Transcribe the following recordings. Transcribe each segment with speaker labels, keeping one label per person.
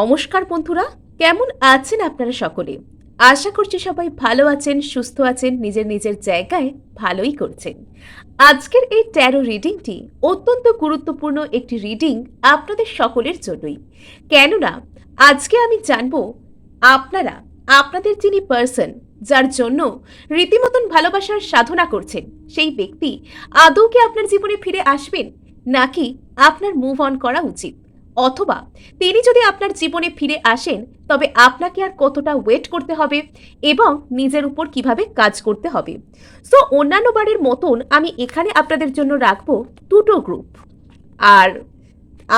Speaker 1: নমস্কার বন্ধুরা, কেমন আছেন আপনারা সকলে? আশা করছি সবাই ভালো আছেন, সুস্থ আছেন, নিজের নিজের জায়গায় ভালোই করছেন। আজকের এই ট্যারো রিডিংটি অত্যন্ত গুরুত্বপূর্ণ একটি রিডিং আপনাদের সকলের জন্যই। কেননা, আজকে আমি জানব আপনারা, আপনাদের যিনি পার্সন যার জন্য রীতিমতন ভালোবাসার সাধনা করছেন, সেই ব্যক্তি আদৌ কি আপনার জীবনে ফিরে আসবেন, নাকি আপনার মুভ অন করা উচিত? অথবা তিনি যদি আপনার জীবনে ফিরে আসেন, তবে আপনাকে আর কতটা ওয়েট করতে হবে এবং নিজের উপর কীভাবে কাজ করতে হবে? সো অন্যান্য বারের মতন আমি এখানে আপনাদের জন্য রাখব দুটো গ্রুপ আর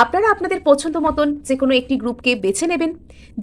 Speaker 1: আপনারা আপনাদের পছন্দ মতন যে কোনো একটি গ্রুপকে বেছে নেবেন,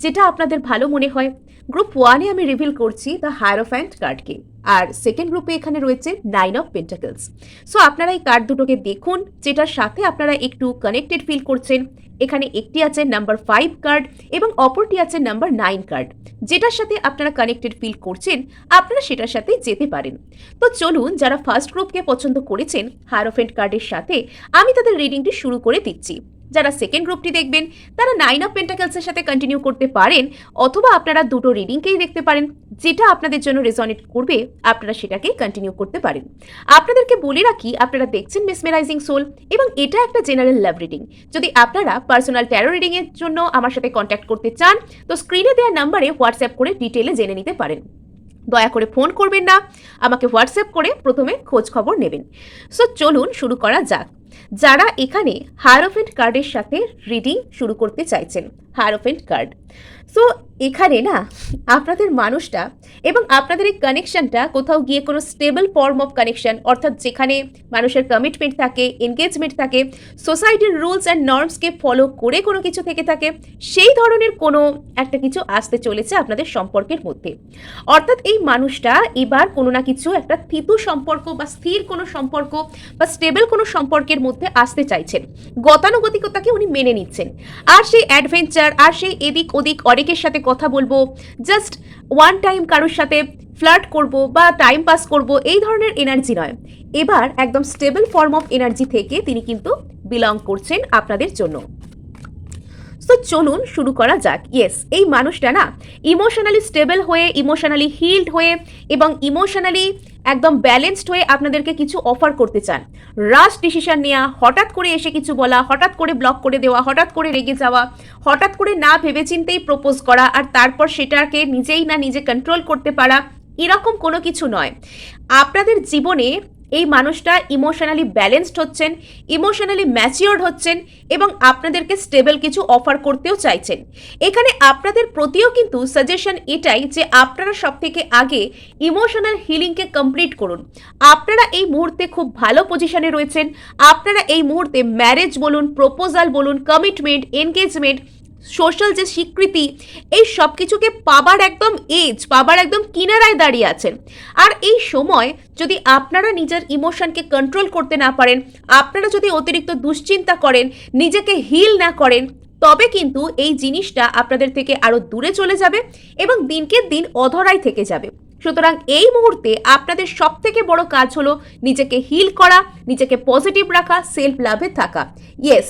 Speaker 1: যেটা আপনাদের ভালো মনে হয়। গ্রুপ ওয়ানে আমি রিভিল করছি দ্য হায়ারোফ্যান্ট কার্ডকে আর সেকেন্ড গ্রুপে এখানে রয়েছে নাইন অফ পেন্টাকলস সো আপনারা এই কার্ড দুটোকে দেখুন, যেটার সাথে আপনারা একটু কানেক্টেড ফিল করছেন। এখানে একটি আছে নাম্বার ফাইভ কার্ড এবং অপরটি আছে নাম্বার নাইন কার্ড যেটার সাথে আপনারা কানেক্টেড ফিল করছেন, আপনারা সেটার সাথে যেতে পারেন। তো চলুন যারা ফার্স্ট গ্রুপকে পছন্দ করেছেন হায়ারোফেন্ট কার্ডের সাথে আমি তাদের রিডিংটি শুরু করে দিচ্ছি। যারা সেকেন্ড গ্রুপটি দেখবেন, তারা নাইন অফ পেন্টাকেলসের সাথে কন্টিনিউ করতে পারেন, অথবা আপনারা দুটো রিডিংকেই দেখতে পারেন, যেটা আপনাদের জন্য রেজনেট করবে, আপনারা সেটাকে কন্টিনিউ করতে পারেন। আপনাদেরকে বলে রাখি, আপনারা দেখছেন মেসমেরাইজিং সোল এবং এটা একটা জেনারেল লাভ রিডিং যদি আপনারা পার্সোনাল ট্যারো রিডিংয়ের জন্য আমার সাথে কন্ট্যাক্ট করতে চান, তো স্ক্রিনে দেওয়া নাম্বারে হোয়াটসঅ্যাপ করে ডিটেলে জেনে নিতে পারেন। দয়া করে ফোন করবেন না, আমাকে হোয়াটসঅ্যাপ করে প্রথমে খোঁজ খবর নেবেন। সো চলুন শুরু করা যাক। যারা এখানে হায়ারোফেন্ট কার্ডের সাথে রিডিং শুরু করতে চাইছেন হায়ারোফেন্ট কার্ড সো এখানে না, আপনাদের মানুষটা এবং আপনাদের এই কানেকশনটা কোথাও গিয়ে কোনো স্টেবল ফর্ম অফ কানেকশন অর্থাৎ যেখানে মানুষের কমিটমেন্ট থাকে এনগেজমেন্ট থাকে সোসাইটির রুলস অ্যান্ড নর্মসকে ফলো করে কোনো কিছু থেকে থাকে, সেই ধরনের কোনো একটা কিছু আসতে চলেছে আপনাদের সম্পর্কের মধ্যে। অর্থাৎ এই মানুষটা এবার কোনো না কিছু একটা থিতু সম্পর্ক বা স্থির কোনো সম্পর্ক বা স্টেবল কোনো সম্পর্কের মধ্যে আসতে চাইছেন। গতানুগতিকতাকে উনি মেনে নিচ্ছেন। আর সেই অ্যাডভেঞ্চার আর সেই এদিক ওদিক অনেকের সাথে কথা বলব জাস্ট ওয়ান টাইম কারোর সাথে ফ্লার্ট করব বা টাইম পাস করব, এই ধরনের এনার্জি নয়। এবার একদম স্টেবল ফর্ম অফ এনার্জি থেকে তিনি কিন্তু বিলং করছেন আপনাদের জন্য। সো চলুন শুরু করা যাক। ইয়েস এই মানুষটা না ইমোশনালি স্টেবল হয়ে ইমোশনালি হিল্ড হয়ে এবং ইমোশনালি একদম ব্যালেন্সড হয়ে আপনাদেরকে কিছু অফার করতে চান। রাশ ডিসিশন নেওয়া হঠাৎ করে এসে কিছু বলা, হঠাৎ করে ব্লক করে দেওয়া, হঠাৎ করে রেগে যাওয়া, হঠাৎ করে না ভেবেচিন্তেই প্রপোজ করা আর তারপর সেটাকে নিজেই না নিজে কন্ট্রোল করতে পারা, এরকম কোনো কিছু নয়। আপনাদের জীবনে এই মানুষটা ইমোশনালি ব্যালেন্সড হচ্ছেন ইমোশনালি ম্যাচিওর্ড হচ্ছেন এবং আপনাদেরকে স্টেবল কিছু অফার করতেও চাইছেন। এখানে আপনাদের প্রতিও কিন্তু সাজেশন এটাই যে আপনারা সব থেকে আগে ইমোশনাল হিলিংকে কমপ্লিট করুন। আপনারা এই মুহূর্তে খুব ভালো পজিশনে রয়েছেন। আপনারা এই মুহূর্তে ম্যারেজ বলুন প্রপোজাল বলুন কমিটমেন্ট এনগেজমেন্ট সোশ্যাল যে স্বীকৃতি, এই সব কিছুকে পাবার একদম এজ পাবার একদম কিনারায় দাঁড়িয়ে আছেন। আর এই সময় যদি আপনারা নিজের ইমোশনকে কন্ট্রোল করতে না পারেন, আপনারা যদি অতিরিক্ত দুশ্চিন্তা করেন, নিজেকে হিল না করেন, তবে কিন্তু এই জিনিসটা আপনাদের থেকে আরও দূরে চলে যাবে এবং দিনকে দিন অধরাই থেকে যাবে। সুতরাং এই মুহূর্তে আপনাদের সব থেকে বড় কাজ হলো নিজেকে হিল করা, নিজেকে পজিটিভ রাখা সেলফ লাভে থাকা। ইয়েস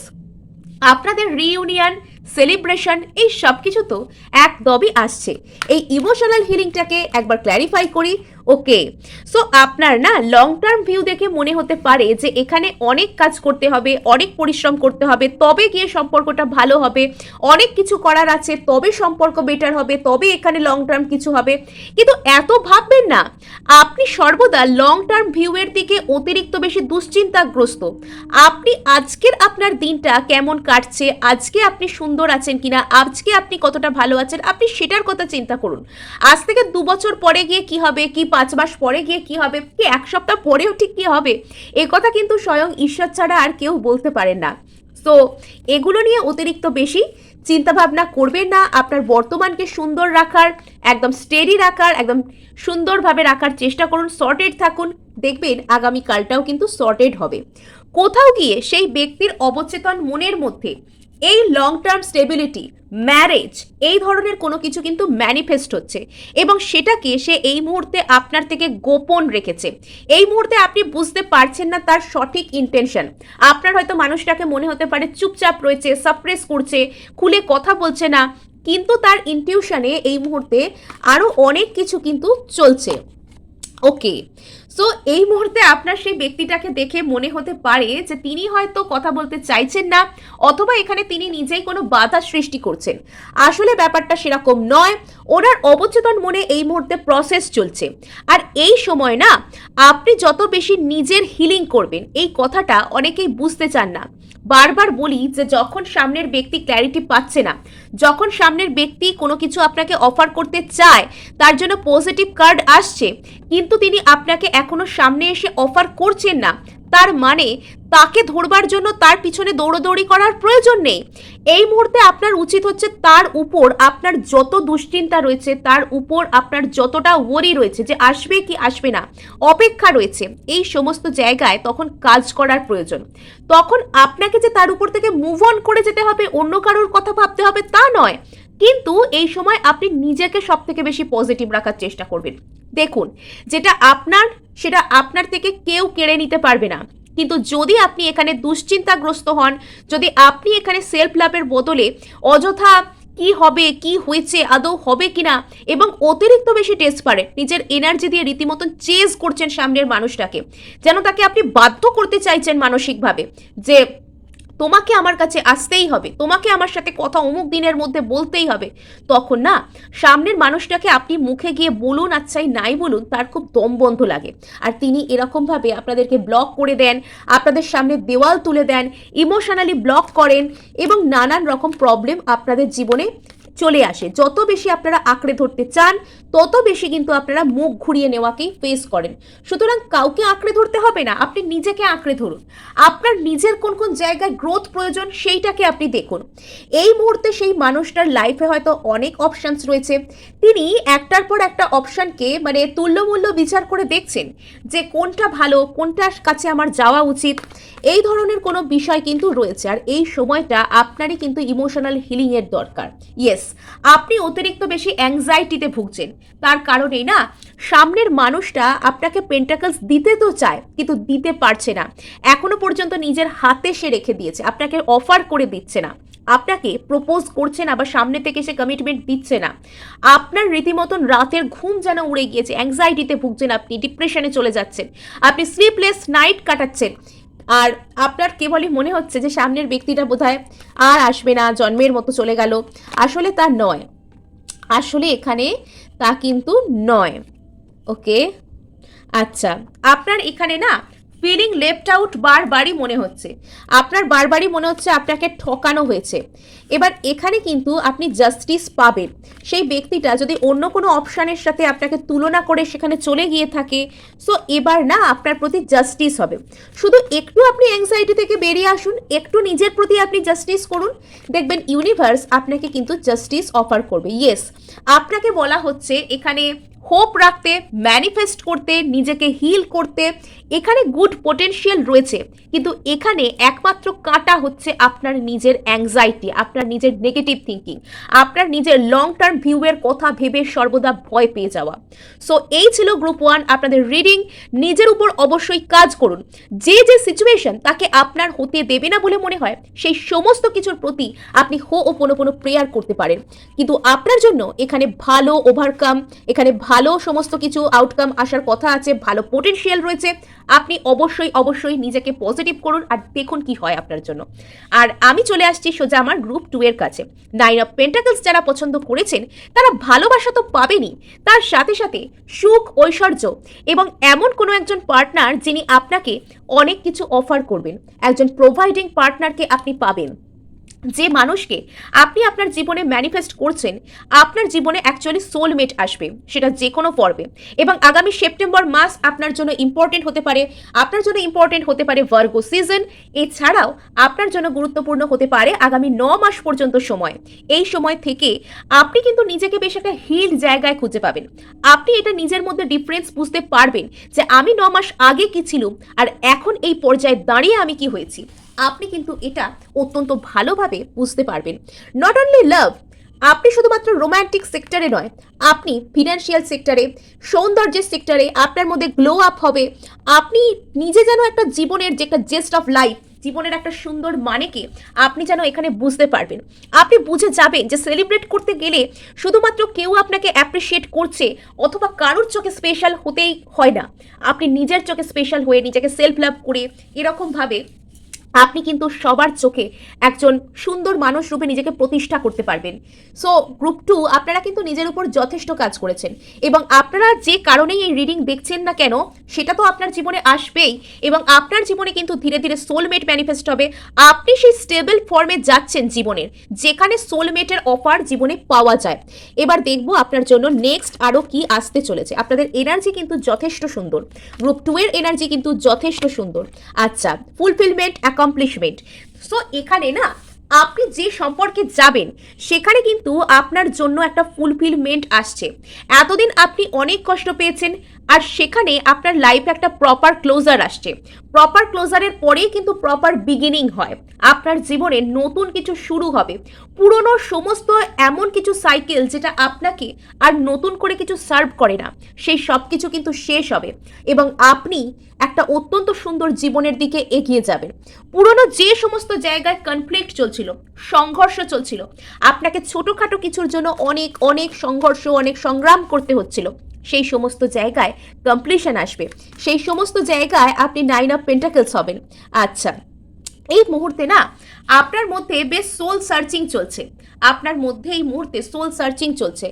Speaker 1: আপনাদের রিইউনিয়ন সেলিব্রেশন এই সব কিছু তো একদমই আসছে। এই ইমোশনাল হিলিংটাকে একবার ক্ল্যারিফাই করি ওকে সো আপনার না লং টার্ম ভিউ দেখে মনে হতে পারে যে এখানে অনেক কাজ করতে হবে, অনেক পরিশ্রম করতে হবে, তবে গিয়ে সম্পর্কটা ভালো হবে, অনেক কিছু করার আছে, তবে সম্পর্ক বেটার হবে, তবে এখানে লং টার্ম কিছু হবে। কিন্তু এত ভাববেন না, আপনি সর্বদা লং টার্ম ভিউয়ের দিকে অতিরিক্ত বেশি দুশ্চিন্তাগ্রস্ত। আপনি আজকের আপনার দিনটা কেমন কাটছে, আজকে আপনি সুন্দর আছেন কিনা, আজকে আপনি কতটা ভালো আছেন, আপনি সেটার কথা চিন্তা করুন। আজ থেকে দু বছর পরে গিয়ে কি হবে, কি পাঁচ মাস পরে গিয়ে কি হবে? কি এক সপ্তাহ পরেও ঠিক কি হবে? এ কথা কিন্তু স্বয়ং ঈশ্বর ছাড়া আর কেউ বলতে পারেন না। সো এগুলো নিয়ে অতিরিক্ত বেশি চিন্তাভাবনা করবেন না। আপনার বর্তমানকে সুন্দর রাখার, একদম স্টেডি রাখার, একদম সুন্দরভাবে রাখার চেষ্টা করুন সর্টেড থাকুন। দেখবেন আগামী কালটাও কিন্তু সর্টেড হবে। কোথাও গিয়ে সেই ব্যক্তির অবচেতন মনের মধ্যে এই লং টার্ম স্টেবিলিটি ম্যারেজ এই ধরনের কোনো কিছু কিন্তু ম্যানিফেস্ট হচ্ছে। এবং সেটাকে সে এই মুহূর্তে আপনার থেকে গোপন রেখেছে। এই মুহূর্তে আপনি বুঝতে পারছেন না তার সঠিক ইন্টেনশন আপনার হয়তো মানুষটাকে মনে হতে পারে চুপচাপ রয়েছে সাপ্রেস করছে, খুলে কথা বলছে না, কিন্তু তার ইনটিউশনে এই মুহূর্তে আরও অনেক কিছু কিন্তু চলছে। ওকে সো এই মুহূর্তে আপনার সেই ব্যক্তিটাকে দেখে মনে হতে পারে যে তিনি হয়তো কথা বলতে চাইছেন না, অথবা এখানে তিনি নিজেই কোনো বাধা সৃষ্টি করছেন। আসলে ব্যাপারটা সেরকম নয়। ওনার অবচেতন মনে এই মুহূর্তে প্রসেস চলছে। আর এই সময় না, আপনি যত বেশি নিজের হিলিং করবেন, এই কথাটা অনেকেই বুঝতে চান না। বারবার বলি যে যখন সামনের ব্যক্তি ক্ল্যারিটি পাচ্ছে না, যখন সামনের ব্যক্তি কোনো কিছু আপনাকে অফার করতে চায়, তার জন্য পজিটিভ কার্ড আসছে, কিন্তু তিনি আপনাকে এখনও সামনে এসে অফার করছেন না। তার মানে তাকে ধরবার জন্য তার পিছনে দৌড়োদৌড়ি করার প্রয়োজন নেই। এই মুহূর্তে আপনার উচিত হচ্ছে তার উপর আপনার যত দুশ্চিন্তা রয়েছে, তার উপর আপনার যতটা ওরি রয়েছে যে আসবে কি আসবে না, অপেক্ষা রয়েছে। এই সমস্ত জায়গায় তখন কাজ করার প্রয়োজন। তখন আপনাকে যে তার উপর থেকে মুভ অন করে যেতে হবে, অন্য কারোর কথা ভাবতে হবে তা নয়। কিন্তু এই সময় আপনি নিজেকে সব থেকে বেশি পজিটিভ রাখার চেষ্টা করবেন। দেখুন, যেটা আপনার, সেটা আপনার থেকে কেউ কেড়ে নিতে পারবে না। কিন্তু যদি আপনি এখানে দুশ্চিন্তাগ্রস্ত হন, যদি আপনি এখানে সেলফ লাভের বদলে অযথা কি হবে, কি হয়েছে, আদৌ হবে কিনা এবং অতিরিক্ত বেশি টেস্ট পারে নিজের এনার্জি দিয়ে রীতিমতন চেজ করছেন সামনের মানুষটাকে, যেন তাকে আপনি বাধ্য করতে চাইছেন মানসিকভাবে, যে তোমাকে আমার কাছে আসতেই হবে। তোমাকে আমার সাথে কথা অমুক দিনের মধ্যে বলতেই হবে। তখন না, সামনের মানুষটাকে আপনি মুখে গিয়ে বলুন আচ্ছাই নাই বলুন, তার খুব দম বন্ধ লাগে। আর তিনি এরকমভাবে আপনাদেরকে ব্লক করে দেন, আপনাদের সামনে দেওয়াল তুলে দেন ইমোশনালি ব্লক করেন এবং নানান রকম প্রবলেম আপনাদের জীবনে চলে আসে। যত বেশি আপনারা আঁকড়ে ধরতে চান, তত বেশি কিন্তু আপনারা মুখ ঘুরিয়ে নেওয়াকেই ফেস করেন। সুতরাং কাউকে আঁকড়ে ধরতে হবে না, আপনি নিজেকে আঁকড়ে ধরুন। আপনার নিজের কোন কোন জায়গায় গ্রোথ প্রয়োজন সেইটাকে আপনি দেখুন। এই মুহূর্তে সেই মানুষটার লাইফে হয়তো অনেক অপশানস রয়েছে। তিনি একটার পর একটা অপশানকে মানে তুল্যমূল্য বিচার করে দেখছেন যে কোনটা ভালো, কোনটার কাছে আমার যাওয়া উচিত। এই ধরনের কোনো বিষয় কিন্তু রয়েছে, আর এই সময়টা আপনারই কিন্তু ইমোশনাল হিলিংয়ের দরকার। ইয়েস আপনি অতিরিক্ত বেশি অ্যাংজাইটিতে ভুগছেন। তার কারণেই না, সামনের মানুষটা আপনাকে পেন্টাকলস দিতে তো চায়, কিন্তু দিতে পারছে না। এখনও পর্যন্ত নিজের হাতে সে রেখে দিয়েছে, আপনাকে অফার করে দিচ্ছে না। আপনাকে প্রপোজ করছে না বা সামনে থেকে সে কমিটমেন্ট দিচ্ছে না। আপনার রীতিমতন রাতের ঘুম যেন উড়ে গিয়েছে অ্যাংজাইটিতে ভুগছেন আপনি ডিপ্রেশনে চলে যাচ্ছেন। আপনি স্লিপলেস নাইট কাটাচ্ছেন। আর আপনার কেবলই মনে হচ্ছে যে সামনের ব্যক্তিটা বোধহয় আর আসবে না, জন্মের মতো চলে গেল। আসলে তা নয়। আসলে এখানে তা কিন্তু নয়। ওকে? আচ্ছা আপনার এখানে না ফিলিং লেফট আউট বারবারই মনে হচ্ছে। আপনার বারবারই মনে হচ্ছে আপনাকে ঠকানো হয়েছে। এবার এখানে কিন্তু আপনি জাস্টিস পাবেন। সেই ব্যক্তিটা যদি অন্য কোনো অপশানের সাথে আপনাকে তুলনা করে সেখানে চলে গিয়ে থাকে সো এবার না আপনার প্রতি জাস্টিস হবে। শুধু একটু আপনি অ্যাংজাইটি থেকে বেরিয়ে আসুন, একটু নিজের প্রতি আপনি জাস্টিস করুন। দেখবেন ইউনিভার্স আপনাকে কিন্তু জাস্টিস অফার করবে। ইয়েস আপনাকে বলা হচ্ছে এখানে হোপ রাখতে ম্যানিফেস্ট করতে, নিজেকে হিল করতে, এখানে গুড পোটেনশিয়াল রয়েছে। কিন্তু এখানে একমাত্র কাটা হচ্ছে আপনার নিজের অ্যাংজাইটি আপনার নিজের নেগেটিভ থিঙ্কিং আপনার নিজের লং টার্ম ভিউয়ের কথা ভেবে সর্বদা ভয় পেয়ে যাওয়া। সো এই ছিল গ্রুপ ওয়ান আপনাদের রিডিং নিজের উপর অবশ্যই কাজ করুন। যে যে সিচুয়েশন তাকে আপনার হতে দেবে না বলে মনে হয়, সেই সমস্ত কিছুর প্রতি আপনি হো ও কোনো কোনো প্রেয়ার করতে পারেন। কিন্তু আপনার জন্য এখানে ভালো ওভারকাম এখানে ভালো সমস্ত কিছু আউটকাম আসার কথা আছে, ভালো পোটেনশিয়াল রয়েছে। আপনি অবশ্যই অবশ্যই নিজেকে পজিটিভ করুন আর দেখুন কি হয় আপনার জন্য। আর আমি চলে আসছি সোজা আমার গ্রুপ টু এর কাছে। নাইন অফ পেন্টাকলস যারা পছন্দ করেছেন, তারা ভালোবাসা তো পাবেনই। তার সাথে সাথে সুখ, ঐশ্বর্য এবং এমন কোনো একজন পার্টনার যিনি আপনাকে অনেক কিছু অফার করবেন। একজন প্রোভাইডিং পার্টনারকে আপনি পাবেন। যে মানুষকে আপনি আপনার জীবনে ম্যানিফেস্ট করছেন, আপনার জীবনে অ্যাকচুয়ালি সোলমেট আসবে, সেটা যে কোনো পর্বে এবং আগামী সেপ্টেম্বর মাস আপনার জন্য ইম্পর্টেন্ট হতে পারে, আপনার জন্য ইম্পর্টেন্ট হতে পারে ভার্গো সিজন এছাড়াও আপনার জন্য গুরুত্বপূর্ণ হতে পারে আগামী ন মাস পর্যন্ত সময়। এই সময় থেকে আপনি কিন্তু নিজেকে বেশ একটা হিল জায়গায় খুঁজে পাবেন। আপনি এটা নিজের মধ্যে ডিফারেন্স বুঝতে পারবেন যে আমি ন মাস আগে কি ছিলাম, আর এখন এই পর্যায়ে দাঁড়িয়ে আমি কি হয়েছি। আপনি কিন্তু এটা অত্যন্ত ভালোভাবে বুঝতে পারবেন। নট অনলি লাভ আপনি শুধুমাত্র রোম্যান্টিক সেক্টরে নয়, আপনি ফিনান্সিয়াল সেক্টরে সৌন্দর্যের সেক্টরে আপনার মধ্যে গ্লো আপ হবে। আপনি নিজে যেন একটা জীবনের যে একটা জেস্ট অফ লাইফ জীবনের একটা সুন্দর মানেকে আপনি যেন এখানে বুঝতে পারবেন। আপনি বুঝে যাবেন যে সেলিব্রেট করতে গেলে শুধুমাত্র কেউ আপনাকে অ্যাপ্রিসিয়েট করছে অথবা কারোর চোখে স্পেশাল হতেই হয় না। আপনি নিজের চোখে স্পেশাল হয়ে নিজেকে সেলফ লাভ করে এরকমভাবে আপনি কিন্তু সবার চোখে একজন সুন্দর মানুষ রূপে নিজেকে প্রতিষ্ঠা করতে পারবেন। সো গ্রুপ টু আপনারা কিন্তু নিজের উপর যথেষ্ট কাজ করেছেন। এবং আপনারা যে কারণেই এই রিডিং দেখছেন না কেন, সেটা তো আপনার জীবনে আসবেই। এবং আপনার জীবনে কিন্তু ধীরে ধীরে সোলমেট ম্যানিফেস্ট হবে। আপনি সেই স্টেবল ফর্মে যাচ্ছেন জীবনের, যেখানে সোলমেটের অফার জীবনে পাওয়া যায়। এবার দেখব আপনার জন্য নেক্সট আরও কি আসতে চলেছে। আপনাদের এনার্জি কিন্তু যথেষ্ট সুন্দর। গ্রুপ টু এর এনার্জি কিন্তু যথেষ্ট সুন্দর। আচ্ছা ফুলফিলমেন্ট অ্যাকমপ্লিশমেন্ট সো এখানে না আপনি যে সম্পর্কে যাবেন, সেখানে কিন্তু আপনার জন্য একটা ফুলফিলমেন্ট আসছে। এতদিন আপনি অনেক কষ্ট পেয়েছেন আর সেখানে আপনার লাইফে একটা প্রপার ক্লোজার আসছে। প্রপার ক্লোজারের পরেই কিন্তু প্রপার বিগিনিং হয়। আপনার জীবনে নতুন কিছু শুরু হবে। পুরনো সমস্ত এমন কিছু সাইকেল যেটা আপনাকে আর নতুন করে কিছু সার্ভ করে না, সেই সব কিছু কিন্তু শেষ হবে এবং আপনি একটা অত্যন্ত সুন্দর জীবনের দিকে এগিয়ে যাবেন। পুরনো যে সমস্ত জায়গায় কনফ্লিক্ট চলছিল সংঘর্ষ চলছিল। আপনাকে ছোটোখাটো কিছুর জন্য অনেক অনেক সংঘর্ষ, অনেক সংগ্রাম করতে হচ্ছিল। সেই সমস্ত জায়গায় কমপ্লিশন আসবে। সেই সমস্ত জায়গায় আপনি নাইন অফ পেন্টাকেলস হবেন। আচ্ছা এই মুহূর্তে না, আপনার মধ্যে বেশ সোল সার্চিং চলছে। আপনার মধ্যে এই মুহূর্তে সোল সার্চিং চলছে।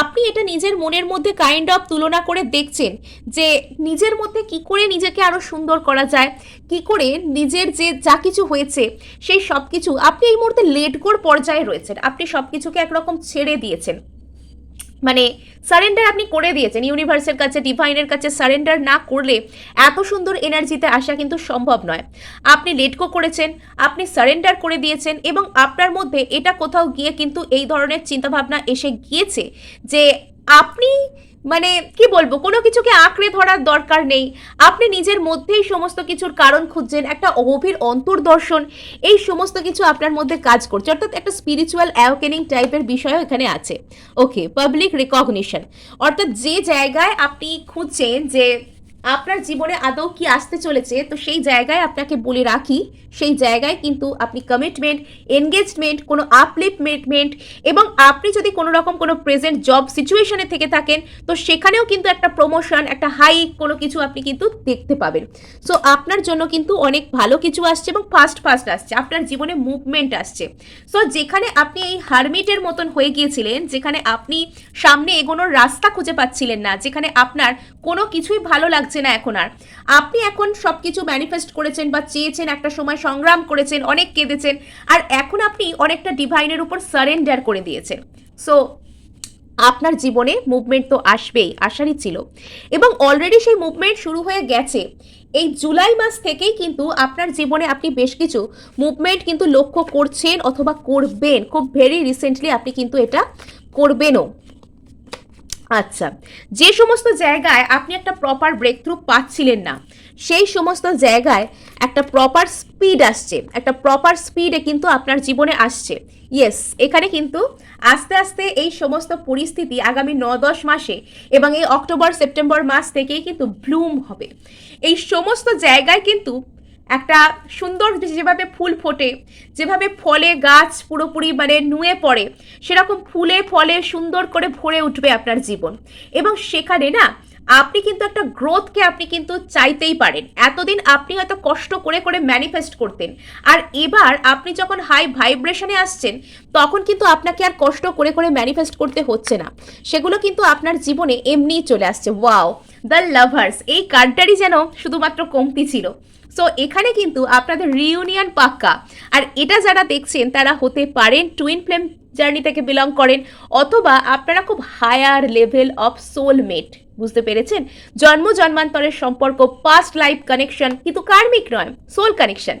Speaker 1: আপনি এটা নিজের মনের মধ্যে কাইন্ড অফ তুলনা করে দেখছেন যে নিজের মধ্যে কি করে নিজেকে আরও সুন্দর করা যায়, কি করে নিজের যে যা কিছু হয়েছে, সেই সব কিছু আপনি এই মুহূর্তে লেটগোর পর্যায়ে রয়েছেন। আপনি সব কিছুকে একরকম ছেড়ে দিয়েছেন। মানে সারেন্ডার আপনি করে দিয়েছেন ইউনিভার্সের কাছে ডিভাইনের কাছে সারেন্ডার না করলে এত সুন্দর এনার্জিতে আসা কিন্তু সম্ভব নয়। আপনি লেটকো করেছেন, আপনি সারেন্ডার করে দিয়েছেন এবং আপনার মধ্যে এটা কোথাও গিয়ে কিন্তু এই ধরনের চিন্তাভাবনা এসে গিয়েছে যে আপনি মানে কি বলব, কোনো কিছুকে আঁকড়ে ধরার দরকার নেই। আপনি নিজের মধ্যেই সমস্ত কিছুর কারণ খুঁজছেন, একটা অগভীর অন্তর্দর্শন, এই সমস্ত কিছু আপনার মধ্যে কাজ করছে। অর্থাৎ একটা স্পিরিচুয়াল অ্যাওকেনিং টাইপের বিষয়ও এখানে আছে। ওকে পাবলিক রিকগনিশন অর্থাৎ যে জায়গায় আপনি খুঁজছেন যে আপনার জীবনে আদৌ কি আসতে চলেছে? তো সেই জায়গায় আপনাকে বলে রাখি, সেই জায়গায় কিন্তু আপনি কমিটমেন্ট এনগেজমেন্ট কোনো আপলিফমেন্ট এবং আপনি যদি কোনো রকম কোনো প্রেজেন্ট জব সিচুয়েশনে থেকে থাকেন, তো সেখানেও কিন্তু একটা প্রমোশন একটা হাই কোনো কিছু আপনি কিন্তু দেখতে পাবেন। সো আপনার জন্য কিন্তু অনেক ভালো কিছু আসছে এবং ফাস্ট ফাস্ট আসছে। আপনার জীবনে মুভমেন্ট আসছে। সো যেখানে আপনি এই হারমিটের মতন হয়ে গিয়েছিলেন, যেখানে আপনি সামনে এগোনোর রাস্তা খুঁজে পাচ্ছিলেন না, যেখানে আপনার কোনো কিছুই ভালো লাগছে না এখন আর। আপনি এখন সব কিছু ম্যানিফেস্ট করেছেন বা চেয়েছেন, একটা সময় সংগ্রাম করেছেন, অনেক কেঁদেছেন, আর এখন আপনি অনেকটা ডিভাইনের উপর সারেন্ডার করে দিয়েছেন। সো আপনার জীবনে মুভমেন্ট তো আসবেই আসারই ছিল। এবং অলরেডি সেই মুভমেন্ট শুরু হয়ে গেছে। এই জুলাই মাস থেকেই কিন্তু আপনার জীবনে আপনি বেশ কিছু মুভমেন্ট কিন্তু লক্ষ্য করছেন অথবা করবেন। খুব ভেরি রিসেন্টলি আপনি কিন্তু এটা করবেনও। আচ্ছা যে সমস্ত জায়গায় আপনি একটা প্রপার ব্রেক থ্রু পাচ্ছিলেন না, সেই সমস্ত জায়গায় একটা প্রপার স্পিড আসছে, একটা প্রপার স্পিডে কিন্তু আপনার জীবনে আসছে। ইয়েস এখানে কিন্তু আস্তে আস্তে এই সমস্ত পরিস্থিতি আগামী ন দশ মাসে এবং এই অক্টোবর, সেপ্টেম্বর মাস থেকেই কিন্তু ব্লুম হবে। এই সমস্ত জায়গায় কিন্তু একটা সুন্দর যেভাবে ফুল ফোটে, যেভাবে ফলে গাছ পুরোপুরি মানে নুয়ে পড়ে, সেরকম ফুলে ফলে সুন্দর করে ভরে উঠবে আপনার জীবন। এবং সেখানে না, আপনি কিন্তু একটা গ্রোথকে আপনি কিন্তু চাইতেই পারেন। এতদিন আপনি হয়তো কষ্ট করে করে ম্যানিফেস্ট করতেন। আর এবার আপনি যখন হাই ভাইব্রেশনে আসছেন, তখন কিন্তু আপনাকে আর কষ্ট করে করে ম্যানিফেস্ট করতে হচ্ছে না। সেগুলো কিন্তু আপনার জীবনে এমনিই চলে আসছে। ওয়াও দ্য লাভার্স এই কার্ডটারই যেন শুধুমাত্র কমতি ছিল। সো এখানে কিন্তু আপনাদের রিউনিয়ন পাক্কা। আর এটা যারা দেখছেন, তারা হতে পারেন টুইন ফ্লেম জার্নি থেকে বিলং করেন, অথবা আপনারা খুব হায়ার লেভেল অফ সোলমেট বুঝতে পেরেছেন? জন্ম জন্মান্তরের সম্পর্ক পাস্ট লাইফ কানেকশন কিন্তু কার্মিক নয় সোল কানেকশন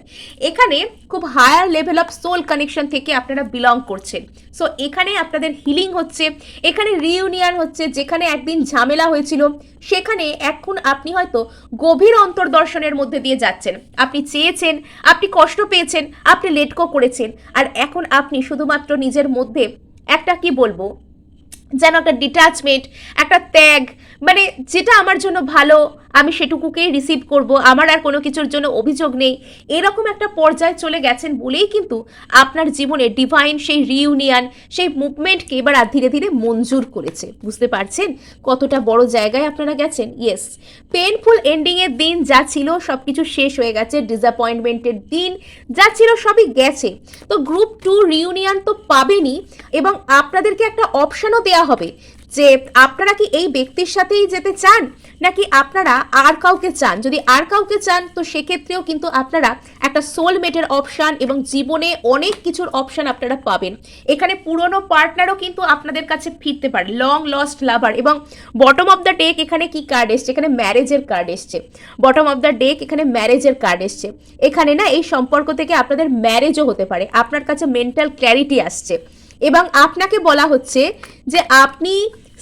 Speaker 1: এখানে খুব higher level of soul connection থেকে আপনারা বিলং করছেন। সো এখানে আপনাদের হিলিং হচ্ছে, এখানে রিউনিয়ন হচ্ছে, যেখানে একদিন ঝামেলা হয়েছিল, সেখানে এখন আপনি হয়তো গভীর অন্তর্দর্শনের মধ্যে দিয়ে যাচ্ছেন। আপনি চেয়েছেন, আপনি কষ্ট পেয়েছেন, আপনি লেটকো করেছেন, আর এখন আপনি শুধুমাত্র নিজের মধ্যে একটা কি বলব? যেন একটা ডিটাচমেন্ট একটা ত্যাগ মানে যেটা আমার জন্য ভালো, আমি সেটুকুকেই রিসিভ করব, আমার আর কোনো কিছুর জন্য অভিযোগ নেই, এরকম একটা পর্যায়ে চলে গেছেন বলেই কিন্তু আপনার জীবনে ডিভাইন সেই রিউনিয়ন সেই মুভমেন্টকে এবার আর ধীরে ধীরে মঞ্জুর করেছে। বুঝতে পারছেন কতটা বড় জায়গায় আপনারা গেছেন? ইয়েস পেনফুল এন্ডিংয়ের দিন যা ছিল সব কিছু শেষ হয়ে গেছে ডিসঅ্যাপয়েন্টমেন্টের দিন যা ছিল সবই গেছে। তো গ্রুপ টু রিউনিয়ন তো পাবেনই এবং আপনাদেরকে একটা অপশানও দেওয়া হবে। যে আপনারা কি এই ব্যক্তির সাথেই যেতে চান? নাকি আপনারা আর কাউকে চান? যদি আর কাউকে চান, তো সেক্ষেত্রেও কিন্তু আপনারা একটা সোলমেটের অপশান এবং জীবনে অনেক কিছুর অপশান আপনারা পাবেন। এখানে পুরনো পার্টনারও কিন্তু আপনাদের কাছে ফিরতে পারে। লং লস্ট লাভার এবং বটম অফ দ্য ডেক এখানে কি কার্ড এসছে? এখানে ম্যারেজের কার্ড এসছে। বটম অফ দ্য ডেক এখানে ম্যারেজের কার্ড এসছে। এখানে না এই সম্পর্ক থেকে আপনাদের ম্যারেজও হতে পারে। আপনার কাছে মেন্টাল ক্ল্যারিটি আসছে। এবং আপনাকে বলা হচ্ছে যে আপনি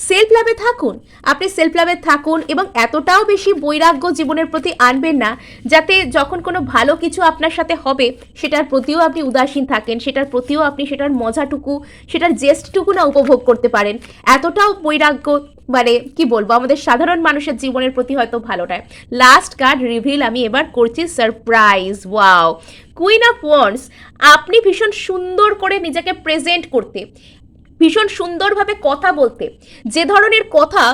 Speaker 1: সেলফ লাভে থাকুন। আপনি সেলফ লাভে থাকুন এবং এতটাও বেশি বৈরাগ্য জীবনের প্রতি আনবেন না, যাতে যখন কোনো ভালো কিছু আপনার সাথে হবে, সেটার প্রতিও আপনি উদাসীন থাকেন, সেটার প্রতিও আপনি সেটার মজাটুকু, সেটার জেস্টটুকু না উপভোগ করতে পারেন। এতটাও বৈরাগ্য মানে কি বলব, আমাদের সাধারণ মানুষের জীবনের প্রতি হয়তো ভালো নয়। লাস্ট কার্ড রিভিল আমি এবার করছি surprise wow queen of wands আপনি ভীষণ সুন্দর করে নিজেকে প্রেজেন্ট করতে। ভীষণ সুন্দরভাবে কথা বলতে। যে ধরনের কথা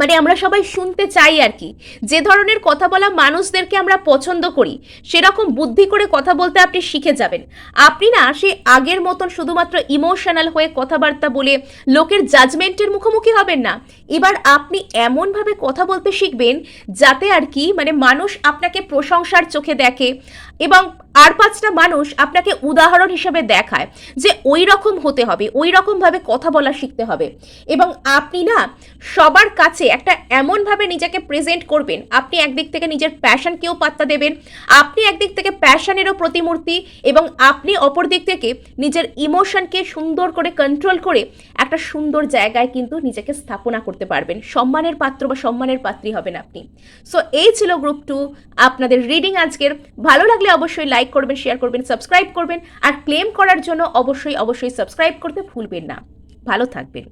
Speaker 1: মানে আমরা সবাই শুনতে চাই আর কি। যে ধরনের কথা বলা মানুষদেরকে আমরা পছন্দ করি, সেরকম বুদ্ধি করে কথা বলতে আপনি শিখে যাবেন। আপনি না সে আগের মতন শুধুমাত্র ইমোশনাল হয়ে কথাবার্তা বলে লোকের জাজমেন্টের মুখোমুখি হবেন না। এবার আপনি এমনভাবে কথা বলতে শিখবেন, যাতে আর কি মানে মানুষ আপনাকে প্রশংসার চোখে দেখে এবং আর পাঁচটা মানুষ আপনাকে উদাহরণ হিসেবে দেখায় যে ওই রকম হতে হবে, ওই রকমভাবে কথা বলা শিখতে হবে। এবং আপনি না, সবার কাছে একটা এমনভাবে নিজেকে প্রেজেন্ট করবেন, আপনি একদিক থেকে নিজের প্যাশনকেও পাত্তা দেবেন, আপনি একদিক থেকে প্যাশনেরও প্রতিমূর্তি এবং আপনি অপর দিক থেকে নিজের ইমোশনকে সুন্দর করে কন্ট্রোল করে একটা সুন্দর জায়গায় কিন্তু নিজেকে স্থাপনা করতে পারবেন। সম্মানের পাত্র বা সম্মানের পাত্রী হবেন আপনি। সো এই ছিল গ্রুপ টু আপনাদের রিডিং আজকের। ভালো লাগলে অবশ্যই লাইক করবেন শেয়ার করবেন সাবস্ক্রাইব করবেন আর ক্লেম করার জন্য অবশ্যই অবশ্যই সাবস্ক্রাইব করতে ভুলবেন না। ভালো থাকবেন।